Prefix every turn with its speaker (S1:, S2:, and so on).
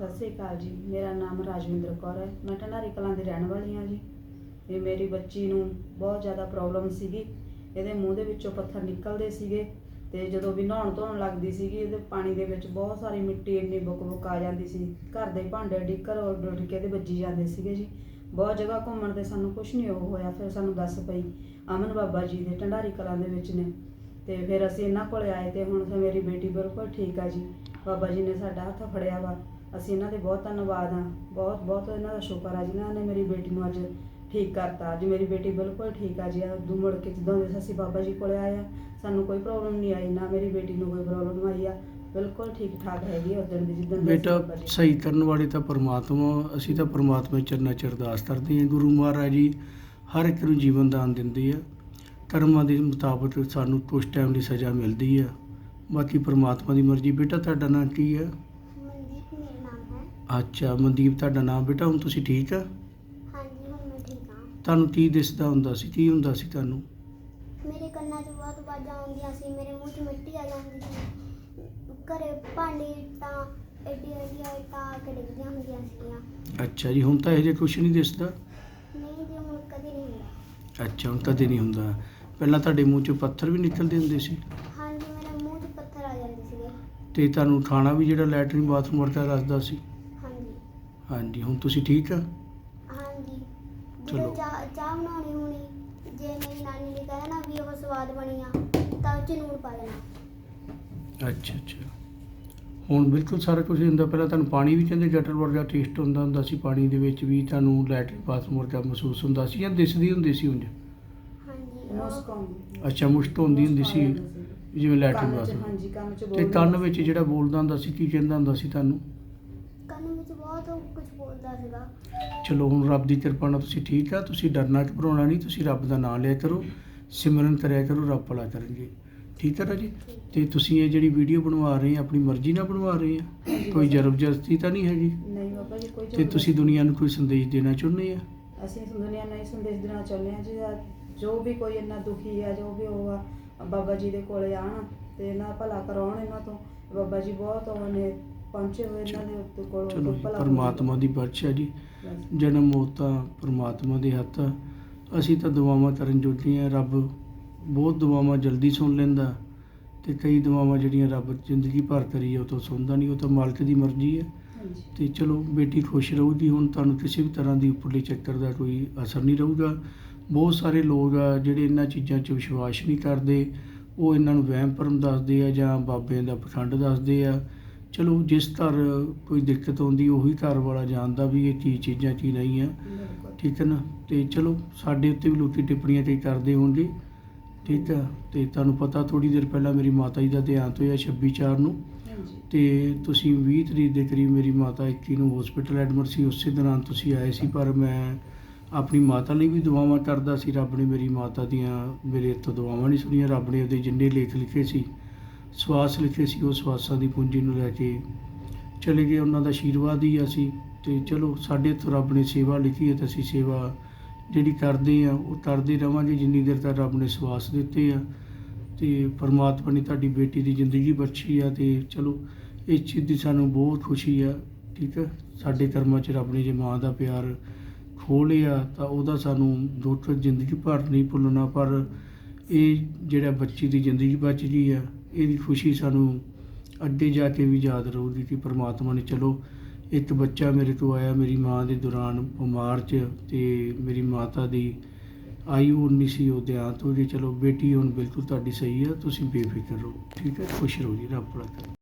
S1: ਸਤਿ ਸ੍ਰੀ ਅਕਾਲ ਜੀ। ਮੇਰਾ ਨਾਮ ਰਾਜਵਿੰਦਰ ਕੌਰ ਹੈ। ਮੈਂ ਢੰਡਾਰੀ ਕਲਾਂ ਦੀ ਰਹਿਣ ਵਾਲੀ ਹਾਂ ਜੀ। ਇਹ ਮੇਰੀ ਬੱਚੀ ਨੂੰ ਬਹੁਤ ਜ਼ਿਆਦਾ ਪ੍ਰੋਬਲਮ ਸੀਗੀ। ਇਹਦੇ ਮੂੰਹ ਦੇ ਵਿੱਚੋਂ ਪੱਥਰ ਨਿਕਲਦੇ ਸੀਗੇ ਤੇ ਜਦੋਂ ਵੀ ਨਹਾਉਣ ਧੋਣ ਲੱਗਦੀ ਸੀਗੀ, ਇਹਦੇ ਪਾਣੀ ਦੇ ਵਿੱਚ ਬਹੁਤ ਸਾਰੀ ਮਿੱਟੀ ਇੰਨੀ ਬੁੱਕ ਬੁੱਕ ਆ ਜਾਂਦੀ ਸੀ। ਘਰ ਦੇ ਭਾਂਡੇ ਡਿੱਕਰ ਔਰ ਡੁੱਟ ਕੇ ਇਹਦੇ ਵੱਜੀ ਜਾਂਦੇ ਸੀਗੇ ਜੀ। ਬਹੁਤ ਜਗ੍ਹਾ ਘੁੰਮਣ ਤੇ ਸਾਨੂੰ ਕੁਝ ਨਹੀਂ ਉਹ ਹੋਇਆ। ਫਿਰ ਸਾਨੂੰ ਦੱਸ ਪਈ ਅਮਨ ਬਾਬਾ ਜੀ ਦੇ ਢੰਡਾਰੀ ਕਲਾਂ ਦੇ ਵਿੱਚ ਨੇ। ਤੇ ਫਿਰ ਅਸੀਂ ਇਹਨਾਂ ਕੋਲੇ ਆਏ ਤੇ ਹੁਣ ਤਾਂ ਮੇਰੀ ਬੇਟੀ ਬਿਲਕੁਲ ਠੀਕ ਆ ਜੀ। ਬਾਬਾ ਜੀ ਨੇ ਸਾਡਾ ਹੱਥ ਫੜਿਆ ਵਾ। ਅਸੀਂ ਇਹਨਾਂ ਦੇ ਬਹੁਤ ਧੰਨਵਾਦ ਆ ਬਹੁਤ ਬਹੁਤ ਇਹਨਾਂ ਦਾ ਸ਼ੁਕਰ ਆ ਜਿਨ੍ਹਾਂ ਨੇ ਮੇਰੀ ਬੇਟੀ ਨੂੰ ਅੱਜ ਠੀਕ ਕਰਤਾ। ਅੱਜ ਮੇਰੀ ਬੇਟੀ ਬਿਲਕੁਲ ਠੀਕ ਆ ਜੀ। ਉਦੋਂ ਮੁੜ ਕੇ ਜਦੋਂ ਦੇ ਅਸੀਂ ਬਾਬਾ ਜੀ ਕੋਲੇ ਆਏ ਆ ਸਾਨੂੰ ਕੋਈ ਪ੍ਰੋਬਲਮ ਨਹੀਂ ਆਈ ਨਾ ਮੇਰੀ ਬੇਟੀ ਨੂੰ ਕੋਈ ਪ੍ਰੋਬਲਮ ਆਈ ਆ। ਬਿਲਕੁਲ ਠੀਕ ਠਾਕ ਹੈਗੀ ਉਦੋਂ ਦੀ ਜਿੱਦਣ ਦੀ
S2: ਬੇਟਾ ਸਹੀ ਕਰਨ ਵਾਲੇ ਤਾਂ ਪਰਮਾਤਮਾ ਅਸੀਂ ਤਾਂ ਪਰਮਾਤਮਾ ਦੀ ਚਰਨਾਂ 'ਚ ਅਰਦਾਸ ਕਰਦੇ ਹਾਂ। ਗੁਰੂ ਮਹਾਰਾਜ ਜੀ ਹਰ ਇੱਕ ਨੂੰ ਜੀਵਨ ਦਾਨ ਦਿੰਦੇ ਆ। ਕਰਮਾਂ ਦੇ ਮੁਤਾਬਕ ਸਾਨੂੰ ਕੁਛ ਟਾਈਮ ਦੀ ਸਜ਼ਾ ਮਿਲਦੀ ਆ। ਬਾਕੀ ਪਰਮਾਤਮਾ ਦੀ ਮਰਜ਼ੀ। ਬੇਟਾ ਤੁਹਾਡਾ ਨਾਮ ਕੀ ਹੈ
S3: ਮਨਦੀਪ ਮੇਰਾ ਨਾਮ ਹੈ
S2: ਅੱਛਾ ਮਨਦੀਪ ਤੁਹਾਡਾ ਨਾਮ ਬੇਟਾ ਹੁਣ ਤੁਸੀਂ ਠੀਕ ਆ?
S3: ਹਾਂਜੀ ਹੁਣ ਮੈਂ ਠੀਕ ਹਾਂ।
S2: ਤੁਹਾਨੂੰ ਕੀ ਦਿਸਦਾ ਹੁੰਦਾ ਸੀ ਕੀ ਹੁੰਦਾ ਸੀ ਤੁਹਾਨੂੰ?
S3: ਮੇਰੇ ਕੰਨਾਂ 'ਚ ਬਹੁਤ ਆਵਾਜ਼ਾਂ ਆਉਂਦੀਆਂ ਸੀ ਮੇਰੇ ਮੂੰਹ 'ਚ ਮਿੱਟੀ ਆ ਜਾਂਦੀ ਸੀ। ਘਰੇ ਭਾਂਡੇ ਤਾਂ ਐਡੀ ਐਡੀ ਤਾਂ ਕੇ ਡਿੱਗਦੀਆਂ ਹੁੰਦੀਆਂ ਸੀਗੀਆਂ।
S2: ਅੱਛਾ ਜੀ ਹੁਣ ਤਾਂ ਇਹ ਜੇ ਕੁਛ ਨਹੀਂ ਦਿਸਦਾ?
S3: ਨਹੀਂ ਜੀ ਹੁਣ ਕਦੇ ਨਹੀਂ ਹੁੰਦਾ।
S2: ਅੱਛਾ ਹੁਣ ਕਦੇ ਨਹੀਂ ਹੁੰਦਾ। ਪਹਿਲਾਂ ਤੁਹਾਡੇ ਮੂੰਹ 'ਚੋਂ ਪੱਥਰ ਵੀ ਨਿਕਲਦੇ ਹੁੰਦੇ ਸੀ?
S3: ਹਾਂਜੀ ਮੇਰੇ ਮੂੰਹ 'ਚ ਪੱਥਰ ਆ ਜਾਂਦੇ ਸੀਗੇ।
S2: ਤੇ ਤੁਹਾਨੂੰ ਖਾਣਾ ਵੀ ਜਿਹੜਾ ਲੈਟਰਿਨ ਬਾਥਰੂਮ ਵਰਗਾ ਦੱਸਦਾ ਸੀ?
S3: ਹਾਂਜੀ
S2: ਹੁਣ ਤੁਸੀਂ ਠੀਕ ਆ?
S3: ਹਾਂਜੀ।
S2: ਚਲੋ।
S3: ਜਦੋਂ ਚਾਹ ਬਣਾਉਣੀ ਹੋਣੀ। ਜੇ ਮੇਰੀ ਨਾਨੀ ਨੇ ਕਹਿਣਾ ਵੀ ਉਹ ਸਵਾਦ ਬਣੀ ਆ ਤਾਂ ਉਹ 'ਚ ਨੂਣ ਪਾ ਦੇਣਾ।
S2: ਅੱਛਾ ਅੱਛਾ। ਹੁਣ ਬਿਲਕੁਲ ਸਾਰਾ ਕੁਝ ਹੁੰਦਾ ਪਹਿਲਾਂ ਤੁਹਾਨੂੰ ਪਾਣੀ ਵੀ ਕਹਿੰਦੇ ਗਟਰ ਵਰਗਾ ਟੇਸਟ ਹੁੰਦਾ ਹੁੰਦਾ ਸੀ ਪਾਣੀ ਦੇ ਵਿੱਚ ਵੀ ਤੁਹਾਨੂੰ ਲੈਟਰਿਨ ਬਾਥਰੂਮ ਵਰਗਾ ਮਹਿਸੂਸ ਹੁੰਦਾ ਸੀ ਜਾਂ ਦਿਸਦੀ ਹੁੰਦੀ ਸੀ ਉਂਝ?
S3: ਹਾਂਜੀ ਉਹ-
S2: ਅੱਛਾ ਮੁਸ਼ਕ ਹੁੰਦੀ ਹੁੰਦੀ ਸੀ ਜਿਵੇਂ
S1: 'ਚ
S2: ਬਾਥਰੂਮ।
S1: ਹਾਂਜੀ ਕੰਨ 'ਚ
S2: ਤੇ ਕੰਨ। ਵਿੱਚ ਜਿਹੜਾ ਬੋਲਦਾ ਹੁੰਦਾ ਸੀ ਕੀ ਕਹਿੰਦਾ ਹੁੰਦਾ ਸੀ ਤੁਹਾਨੂੰ?
S3: ਕੰਨ ਵਿੱਚ ਬਹੁਤ ਕੁਝ ਬੋਲਦਾ ਸੀਗਾ।
S2: ਚਲੋ ਹੁਣ ਰੱਬ ਦੀ ਕਿਰਪਾ ਨਾਲ ਤੁਸੀਂ ਠੀਕ ਆ ਤੁਸੀਂ ਡਰਨਾ ਘਬਰਾਉਣਾ ਨਹੀਂ ਤੁਸੀਂ ਰੱਬ ਦਾ ਨਾਮ ਲਿਆ ਕਰੋ ਸਿਮਰਨ ਕਰਿਆ ਕਰੋ ਰੱਬ ਭਲਾ ਕਰਨਗੇ। ਠੀਕ ਹੈ ਨਾ ਜੀ ਤੇ ਤੁਸੀਂ ਇਹ ਜਿਹੜੀ ਵੀਡੀਓ ਬਣਵਾ ਰਹੇ ਆ ਆਪਣੀ ਮਰਜ਼ੀ ਨਾਲ ਬਣਵਾ ਰਹੇ ਆ? ਕੋਈ। ਜ਼ਬਰਦਸਤੀ ਤਾਂ ਨਹੀਂ ਹੈਗੀ?
S1: ਨਹੀਂ ਬਾਬਾ ਜੀ ਕੋਈ
S2: ਤੇ
S1: ਜ਼ਬਰਦਸਤੀ
S2: ਤੁਸੀਂ ਦੁਨੀਆ ਨੂੰ ਕੋਈ ਸੰਦੇਸ਼ ਦੇਣਾ ਚਾਹੁੰਦੇ ਆ?
S1: ਅਸੀਂ ਦੁਨੀਆ ਨੂੰ ਇਹ ਸੰਦੇਸ਼ ਦੇਣਾ ਚਾਹੁੰਦੇ ਹਾਂ ਜੀ ਆ ਜੋ ਵੀ ਕੋਈ ਇੰਨਾ ਦੁਖੀ ਆ ਜੋ ਵੀ ਉਹ ਆ ਬਾਬਾ ਜੀ ਦੇ ਕੋਲੇ ਆਣ ਤੇ ਇਹਨਾਂ ਭਲਾ ਕਰਾਉਣ ਇਹਨਾਂ ਤੋਂ। ਬਾਬਾ ਜੀ ਬਹੁਤ ਉਹਨੇ ਪਹੁੰਚੇ ਹੋਏ ਇਹਨਾਂ ਦੇ ਉੱਤੇ ਕੋਲ
S2: ਚਲੋ ਜੀ, ਪਰਮਾਤਮਾ ਦੀ ਬਖਸ਼ਿਸ਼ ਜੀ।
S1: ਬਸ।
S2: ਜਨਮ ਮੌਤ ਤਾਂ ਪਰਮਾਤਮਾ ਦੇ ਹੱਥ ਆ। ਅਸੀਂ ਤਾਂ ਦੁਆਵਾਂ ਕਰਨ ਜੋਗੇ ਆ ਰੱਬ ਬਹੁਤ ਦੁਆਵਾਂ ਜਲਦੀ ਸੁਣ ਲੈਂਦਾ। ਤੇ ਕਈ ਦੁਆਵਾਂ ਜਿਹੜੀਆਂ ਰੱਬ ਜ਼ਿੰਦਗੀ ਭਰ ਕਰੀ ਆ ਉਹ ਤੋਂ ਸੁਣਦਾ ਨਹੀਂ। ਉਹ ਤਾਂ ਮਾਲਕ ਦੀ ਮਰਜ਼ੀ ਹੈ।
S1: ਹਾਂਜੀ।
S2: ਤੇ ਚਲੋ ਬੇਟੀ ਖੁਸ਼ ਰਹੂਗੀ। ਹੁਣ ਤੁਹਾਨੂੰ ਕਿਸੇ ਵੀ ਤਰ੍ਹਾਂ ਦੀ ਉੱਪਰਲੇ ਚੱਕਰ ਦਾ ਕੋਈ ਅਸਰ ਨਹੀਂ ਰਹੂਗਾ। ਬਹੁਤ ਸਾਰੇ ਲੋਕ ਆ ਜਿਹੜੇ ਇਹਨਾਂ ਚੀਜ਼ਾਂ 'ਚ ਵਿਸ਼ਵਾਸ ਨਹੀਂ ਕਰਦੇ। ਉਹ ਇਹਨਾਂ ਨੂੰ ਵਹਿਮ ਭਰਮ ਦੱਸਦੇ ਆ ਜਾਂ ਬਾਬਿਆਂ ਦਾ ਪਖੰਡ ਦੱਸਦੇ ਆ। ਚਲੋ ਜਿਸ ਘਰ ਕੋਈ ਦਿੱਕਤ ਆਉਂਦੀ ਉਹੀ ਘਰ ਵਾਲਾ ਜਾਣਦਾ ਵੀ ਇਹ ਕੀ ਚੀਜ਼ਾਂ ਕੀ ਨਹੀਂ ਆ। ਠੀਕ ਹੈ ਨਾ? ਤੇ ਚਲੋ ਸਾਡੇ ਉੱਤੇ ਵੀ ਲੋਕੀ ਟਿੱਪਣੀਆਂ ਤੇ ਕਰਦੇ ਹੋਣਗੇ। ਠੀਕ ਆ ਤੇ ਤੁਹਾਨੂੰ ਪਤਾ ਥੋੜੀ ਦੇਰ ਪਹਿਲਾਂ ਮੇਰੀ ਮਾਤਾ ਜੀ ਦਾ ਦੇਹਾਂਤ ਹੋਇਆ 26 ਚਾਰ ਨੂੰ।
S1: ਹਾਂਜੀ।
S2: ਤੇ ਤੁਸੀਂ 20 ਤਰੀਕ ਦੇ ਕਰੀਬ ਮੇਰੀ ਮਾਤਾ 21 ਨੂੰ ਹਸਪੀਟਲ ਐਡਮਿਟ ਸੀ ਉਸੇ ਦੌਰਾਨ ਤੁਸੀਂ ਆਏ ਸੀ ਪਰ ਮੈਂ ਆਪਣੀ ਮਾਤਾ ਲਈ ਵੀ ਦੁਆਵਾਂ ਕਰਦਾ ਸੀ। ਰੱਬ ਨੇ ਮੇਰੀ ਮਾਤਾ ਦੀਆਂ ਮੇਰੇ ਇੱਥੋਂ ਦੁਆਵਾਂ ਨਹੀਂ ਸੁਣੀਆਂ ਰੱਬ ਨੇ ਉਹਦੇ ਜਿੰਨੇ ਲੇਖ ਲਿਖੇ ਸੀ ਸਵਾਸ ਲਿਖੇ ਸੀ, ਉਹ ਸਵਾਸਾਂ ਦੀ ਪੂੰਜੀ ਨੂੰ ਲੈ ਕੇ ਚਲੇ ਗਏ। ਉਹਨਾਂ ਦਾ ਆਸ਼ੀਰਵਾਦ ਹੀ ਅਸੀਂ ਤੇ ਚਲੋ, ਸਾਡੇ ਤੋਂ ਰੱਬ ਨੇ ਸੇਵਾ ਲਿਖੀ ਹੈ ਤੇ ਅਸੀਂ ਸੇਵਾ ਜਿਹੜੀ ਕਰਦੇ ਆ ਉਹ ਕਰਦੇ ਰਵਾਂਗੇ। ਜਿੰਨੀ ਦੇਰ ਤੱਕ ਰੱਬ ਨੇ ਸਵਾਸ ਦਿੱਤੇ ਆ ਤੇ ਪਰਮਾਤਮਾ ਨੇ ਤੁਹਾਡੀ ਬੇਟੀ ਦੀ ਜ਼ਿੰਦਗੀ ਬਖਸ਼ੀ ਆ ਤੇ ਚਲੋ, ਇਸ ਚੀਜ਼ ਦੀ ਸਾਨੂੰ ਬਹੁਤ ਖੁਸ਼ੀ ਆ, ਠੀਕ ਹੈ ਸਾਡੇ ਕਰਮਾਂ 'ਚ ਰੱਬ ਨੇ ਜੇ ਮਾਂ ਦਾ ਪਿਆਰ ਖੋਹ ਲਿਆ, ਤਾਂ ਉਹਦਾ ਸਾਨੂੰ ਦੁੱਖ ਜ਼ਿੰਦਗੀ ਭਰ ਨਹੀਂ ਭੁੱਲਣਾ। ਪਰ ਇਹ ਜਿਹੜਾ ਬੱਚੀ ਦੀ ਜ਼ਿੰਦਗੀ ਬਚ ਗਈ ਆ ਇਹਦੀ ਖੁਸ਼ੀ ਸਾਨੂੰ ਅੱਡੇ ਜਾ ਕੇ ਵੀ ਯਾਦ ਰਹੂਗੀ ਕਿ ਪਰਮਾਤਮਾ ਨੇ, ਚਲੋ, ਇੱਕ ਬੱਚਾ ਮੇਰੇ ਤੋਂ ਆਇਆ, ਮੇਰੀ ਮਾਂ ਦੇ ਦੌਰਾਨ ਬਿਮਾਰ 'ਚ ਤੇ ਮੇਰੀ ਮਾਤਾ ਦੀ ਆਯੂ 19 ਸੀ, ਉਹ ਦੇਹਾਂਤ ਹੋ ਗਈ, ਚਲੋ, ਬੇਟੀ ਹੁਣ ਬਿਲਕੁਲ ਤੁਹਾਡੀ ਸਹੀ ਆ, ਤੁਸੀਂ ਬੇਫਿਕਰ ਰਹੋ, ਠੀਕ ਹੈ? ਖੁਸ਼ ਰਹੋ ਜੀ, ਰੱਬ ਭਲਾ ਕਰੇ